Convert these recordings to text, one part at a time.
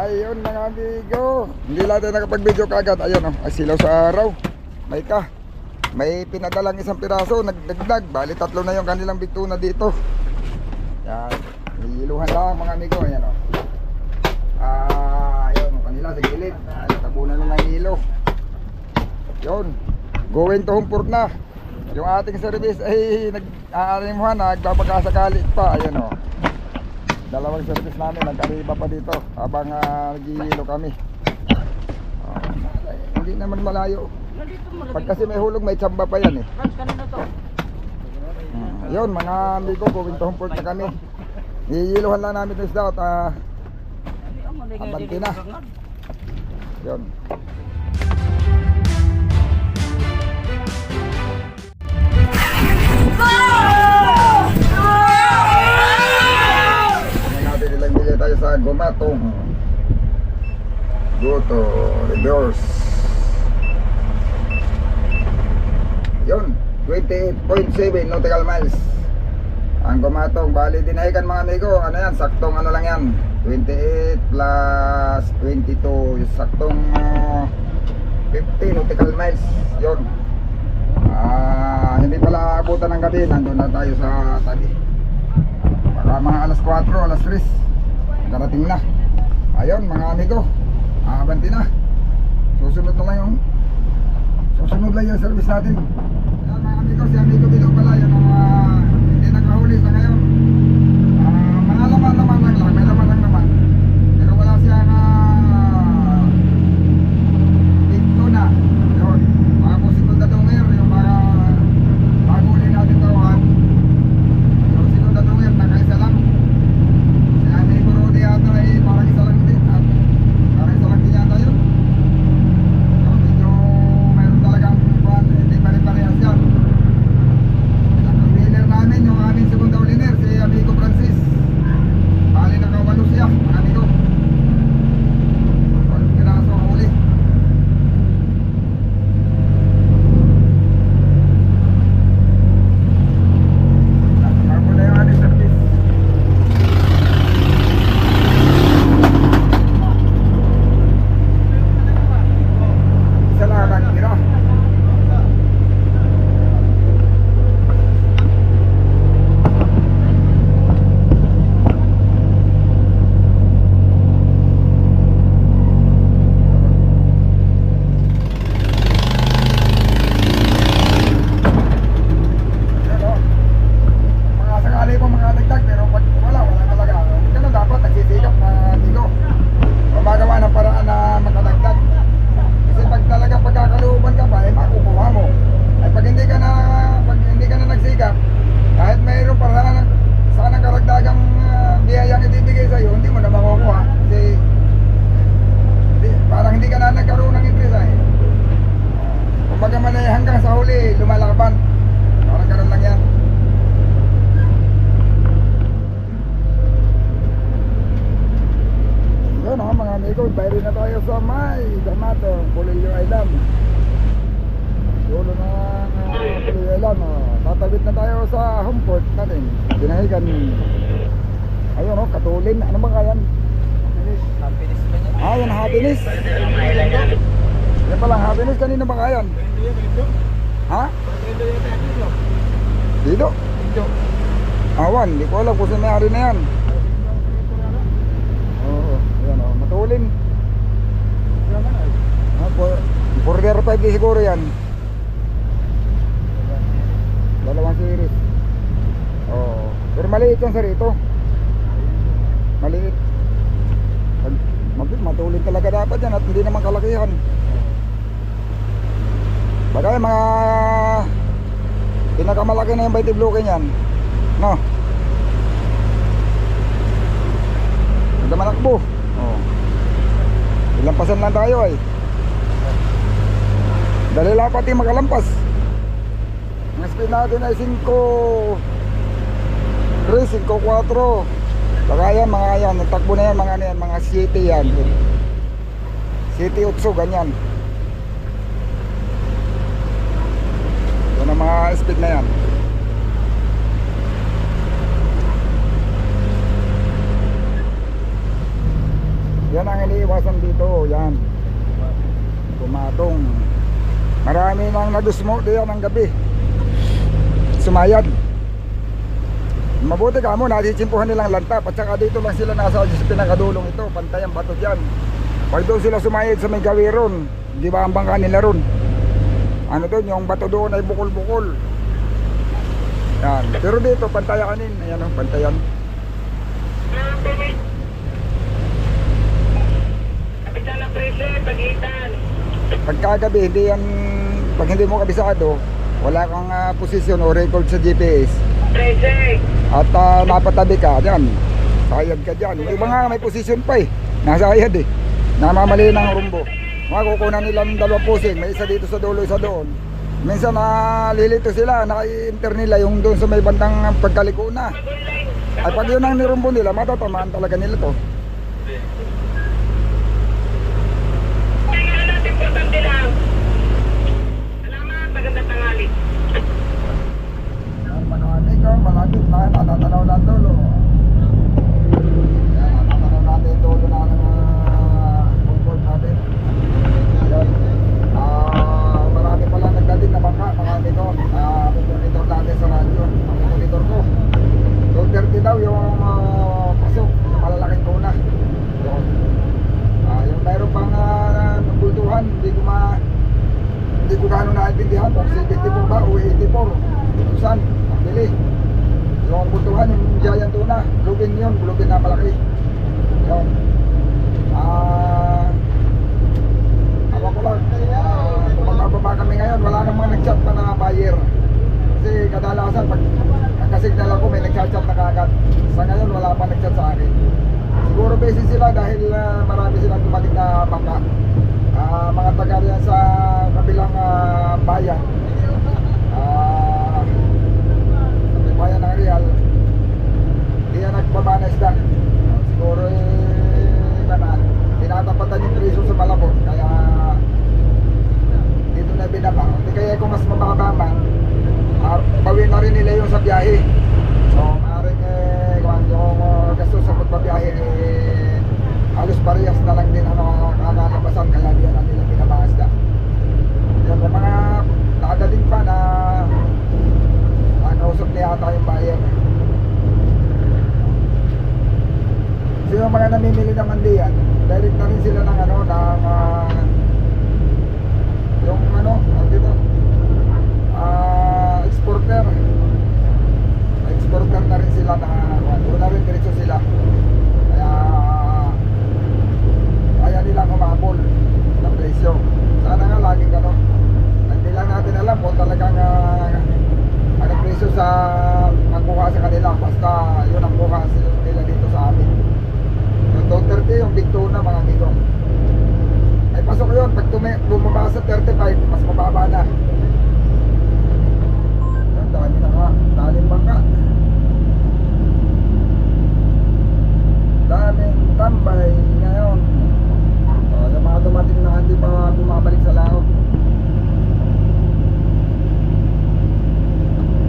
Ayun mga amigo. Hindi tayo nakapag-video kagad. Ayun oh, ay silaw sa araw. May ka. May pinadalang isang piraso, nagdagdag. Bali tatlo na yung kanilang bituna dito. Yan. Hiluhan lang mga amigo. Ayan oh. Ah, ayun, kanila sa gilid. Ay, tabunan na ng hilo. Yun. Going to home port na. Yung ating service ay nag-aarimuhan, nagbabagkasakali pa. Ayun oh. Dalawang service namin, nag-ariba pa dito habang uh, naghihilo kami. Ah, ay, hindi naman malayo. Pag kasi may hulog, may tsamba pa yan eh. Hmm. Yun, mga amigo, going to home port na kami. Hihiluhan lang namin ng isda at ah, Abante na. yun. Tingnan tayo sa Gomatong. Go to reverse. Yun, 28.7 nautical miles. Ang Gomatong, bali dinahikan mga amigo, ano yan, saktong ano lang yan. 28 plus 22, saktong ah, 50 nautical miles. Yun. Ah, hindi pala abutan ng gabi, nandun na tayo sa tabi. Baka mga alas 4, alas 3 Darating na. Ayun mga amigo. Abanti na. Susunod na lang yung Susunod lang yung service natin. Yan mga amigo Si amigo Bilo pala Yan ang ah, yan palang happiness. Kanino ba kaya yan? Ha? Dito? Awan, di ko alam kung saan may-ari na yan. Oo, yan oh, matulin. Ah, Burger 5 di siguro yan. Dalawang series. Oo. Pero maliit yan sir ito. Maliit. Matulin talaga dapat yan at hindi naman kalakihan. Bagay mga pinakamalaki na yung Mighty Blue yan. No? Ganda manakbo. Oh. Ilang pasan lang tayo ay. Dali lang pati makalampas. Ang speed natin ay 5 3, 5, 4 Baka yan mga yan Nagtakbo na yan mga ano yan Mga 7 yan 7, 8 ganyan Yan ang mga speed na yan Yan ang iniiwasan dito, yan. Pumatong. Marami nang nadusmo diyan ng gabi. Sumayad. Mabuti ka mo, nasisimpuhan nilang lantap at saka dito lang sila nasa sa pinakadulong ito, pantay ang bato dyan. Pag doon sila sumayad sa may gawiron, di ba ang bangka nila ron? Ano doon, yung bato doon ay bukol-bukol. Yan. Pero dito, pantayanin. Ayan o, pantayan. Kapitan ng prese, pagitan. Pagkagabi, hindi yan, pag hindi mo kabisado, wala kang ah, posisyon o record sa GPS. At ah, napatabi ka, dyan. Sayad ka dyan. Iba nga may posisyon pa eh. Nasayad eh. Namamali ng rumbo. Mga kukunan nila ng dalawang pusing. May isa dito sa dulo, isa doon. Minsan nalilito sila, naka-enter nila yung doon sa may bandang pagkaliko na. Ay pag yun ang nirumbo nila, matatamaan talaga nila to. Kaya natin importante lang. Salamat, magandang tanghali. Malapit na, natatanaw na dulo. Yan, natatanaw natin dulo na ng uh, footboard natin. Yan. Ah, marami pala nagdating na bangka, mga. Ah, ang monitor natin sa radyo, ang monitor ko. 230 daw yung ah, pasok, yung malalaking tuna. Yun. Yung mayroon pang uh, nabultuhan, hindi ko ma hindi ko gaano naintindihan kung 74 ba o 84 Tusan, ang bili yung bultuhan, yung giant tuna bluefin yun, bluefin na malaki. Yun. Ah awa ko lang ah, kung magbababa kami ngayon. Wala namang nag-chat pa na buyer. Kasi kadalasan pag nakasignal ako may nag-chat na kagad sa ngayon wala pa nag-chat sa akin. Siguro busy sila dahil ah, marami silang dumating na bangka Ah, mga taga riyan sa kabilang ah, bayan ah sa may bayan ng Real hindi yan nagbaba na isda siguro eh kana, tinatapatan yung preso sa Malabon kaya dito na binaba hindi kaya kung mas mababa man ah, bawin na rin nila yung sa biyahe so maaaring eh kung yung uh, gastos sa pagbabiyahe eh halos parehas na lang din ang kakalabasan kaya di na nila pinabahasda yan may mga nakadating pa na nakausap niya ata yung buyer so yung mga namimili naman diyan direct na rin sila ng ano ng ah, yung ano ano dito? Ah exporter. Exporter na rin sila na doon na rin diretso sila. Kaya kaya nila kumabol ng presyo. Sana nga laging gano'n hindi lang natin alam kung talagang uh, ano presyo sa magbuka sa kanila. Basta yun ang buka nila dito sa amin 230 yung big tuna mga amigo ay pasok yun. Pag bumaba sa 35 mas mababa na. Yun dami na nga. Daling bangka daming tambay ngayon. Uh, yung mga dumating na hindi pa bumabalik sa laot.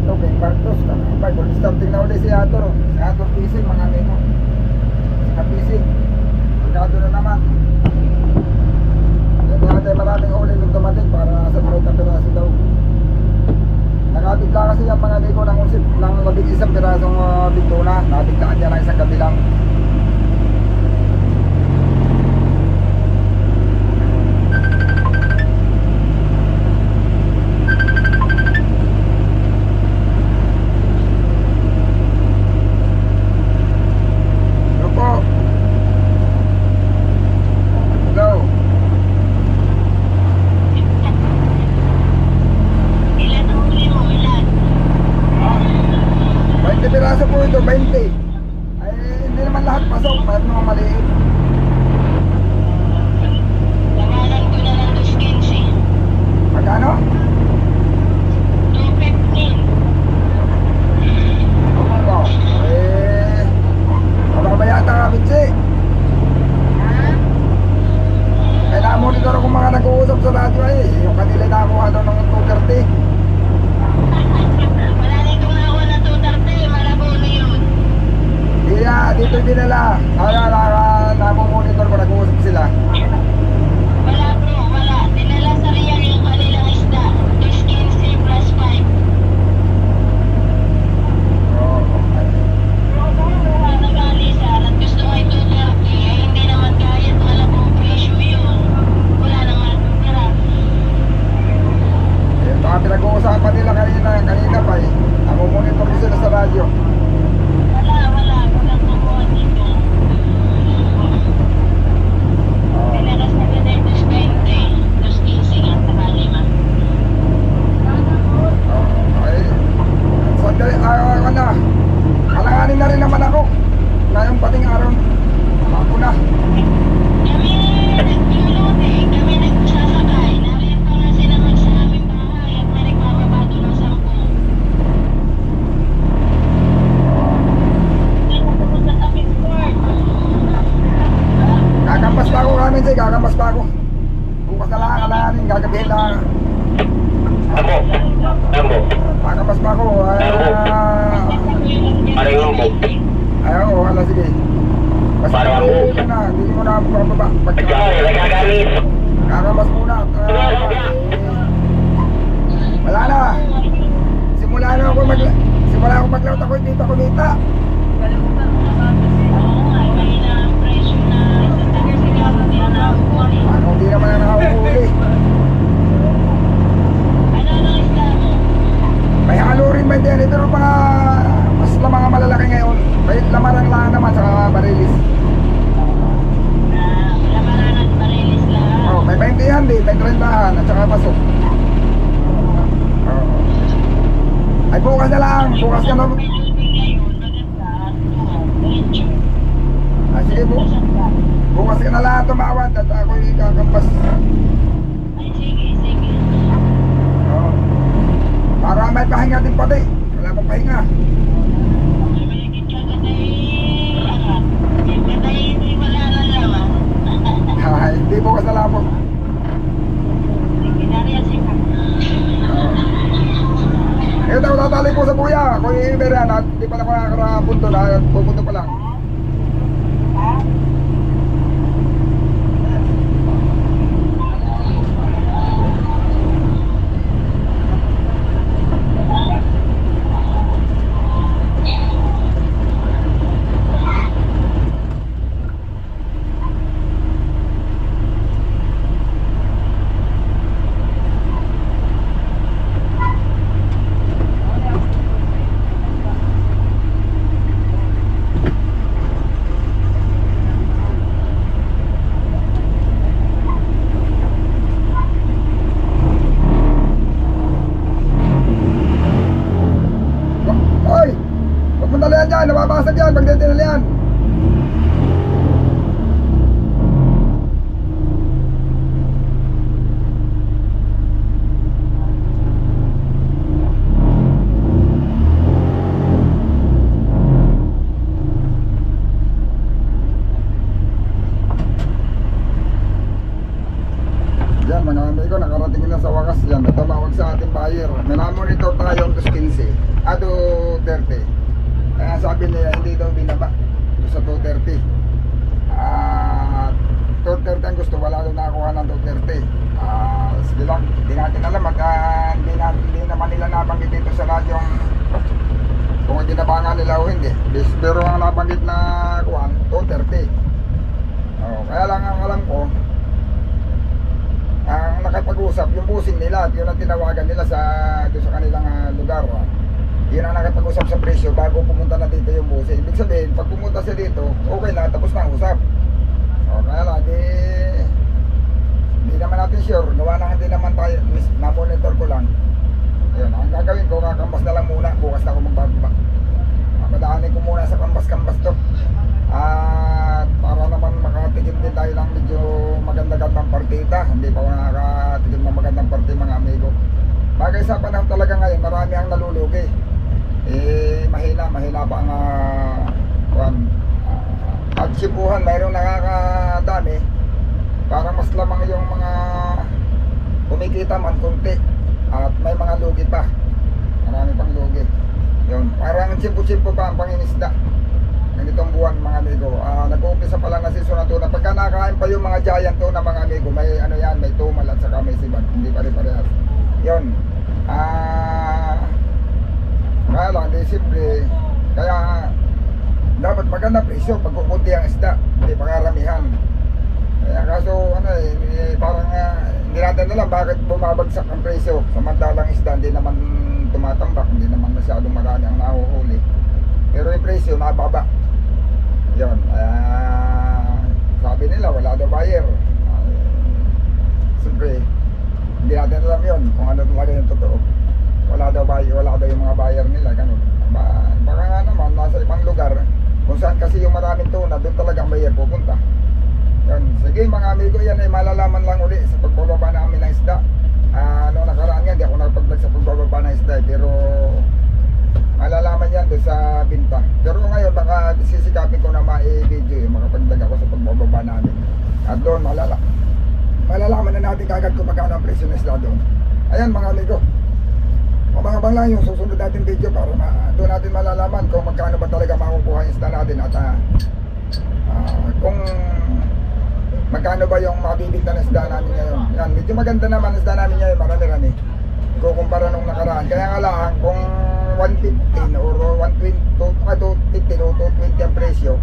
Ito kay Bartos kakabay kung starting na ulit si Ator si Ator Pising mga amigo si Kapising magkado na naman. Yan natin maraming uli nung dumating para sa 30 piraso daw. Nakabigla kasi yung mga amigo ng usip ng labing isang pirasong uh, bintuna. Nabiglaan niya lang isang gabi lang Ay sige bu bukas ka na lang tumawad at ako ikakampas. Oo. Para may pahinga din pati. Wala pang pahinga. Ay, hindi bukas na lang po. Daw tatali po sa buya. Kung i-iberian at hindi pa na ako nakakarapunto na pupunto pa lang. Hoy! Huwag mo talian dyan, nababasag yan pag di tinalian. Yan mga amigo, nakarating na sa wakas yan. Tumawag sa ating buyer. May na-monitor tayong 215. Ah, 230. Kaya sabi nila, hindi daw binaba. Doon sa 230. Ah, 230 ang gusto. Wala daw nakakuha ng 230. Ah, sige lang. Hindi natin alam. At ah, hindi, na, hindi naman nila nabanggit dito sa radyong kung ginabangan nila o hindi. Pero ang nabanggit na kuhan, 230. Oh, kaya lang ang alam ko, ang nakapag-usap, yung busing nila, yun ang tinawagan nila sa, sa kanilang ah, lugar. ah. Yun ang nakapag-usap sa presyo bago pumunta na dito yung busing. Ibig sabihin, pag pumunta siya dito, okay na, tapos na ang usap. O, kaya lang, di, hindi naman natin sure. Gawa na hindi naman tayo, na-monitor ko lang. Yun, ang gagawin ko, kakambas na lang muna, bukas na ako magbababa. Madaanin ko muna sa kambas-kambas to. At para naman makatikim din tayo ng medyo maganda-gandang partida. Hindi pa ako nakakatikim ng magandang partida mga amigo. Bagay sa panahon talaga ngayon, marami ang nalulugi. Eh, mahina, mahina pa ang uh. Uh, at sipuhan, mayroong nakakadami. Parang mas lamang yung mga kumikita man kunti. At may mga lugi pa. Marami pang lugi. Yun, parang simpo-simpo pa ang pangingisda. Ganitong buwan mga amigo. Ah, nag-uumpisa pa lang na season na tuna. Pagka nakain pa yung mga giant tuna mga amigo, may ano yan, may tumal at saka may sibag. Hindi pa rin parehas. Yun. Ah, kaya lang, di simple. Kaya dapat maganda presyo pag kukunti ang isda. Hindi pakaramihan. Kaya kaso ano eh, parang ah, hindi natin alam bakit bumabagsak ang presyo. Samantalang isda hindi naman tumatambak, hindi naman masyadong marami ang nahuhuli. Pero yung presyo mababa. Yun. ah, sabi nila wala daw buyer. Ah, Siyempre, hindi natin alam yun kung ano talaga yung totoo. Wala daw buyer, wala daw yung mga buyer nila, ganun. Ba, baka nga naman, nasa ibang lugar, kung saan kasi yung maraming tuna, doon talaga buyer pupunta. Yan. Sige mga amigo, yan ay malalaman lang uli sa pagbababa namin ng isda. Ah, ano nakaraan nga, hindi ako nakapag-vlog sa pagbababa ng isda eh, pero malalaman yan doon sa binta. Pero ngayon baka sisikapin ko na ma-video yung makapag-vlog ako sa pagbababa namin. At doon malala. Malalaman na natin kagad kung magkano ang presyo ng doon. Ayan mga amigo. Mabangabang lang yung susunod natin video para ma doon natin malalaman kung magkano ba talaga makukuha yung isda natin at ah, kung magkano ba yung mabibigta ng isda namin ngayon. Yan, medyo maganda naman ang isda namin ngayon, marami-rami. Kukumpara nung nakaraan. Kaya nga lang, kung 115 or 120, 215 o 220 ang presyo,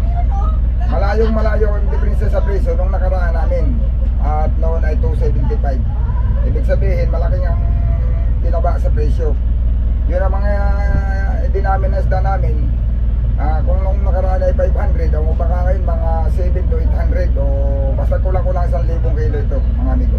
malayong malayo ang diferensya sa presyo nung nakaraan namin. At noon ay 275. Ibig sabihin, malaking ang binaba sa presyo. Yun ang mga uh, din namin na namin. Ah, kung nung nakaraan ay 500, o baka ngayon mga 7 to 800 o basta kulang-kulang 1,000 kilo ito, mga amigo.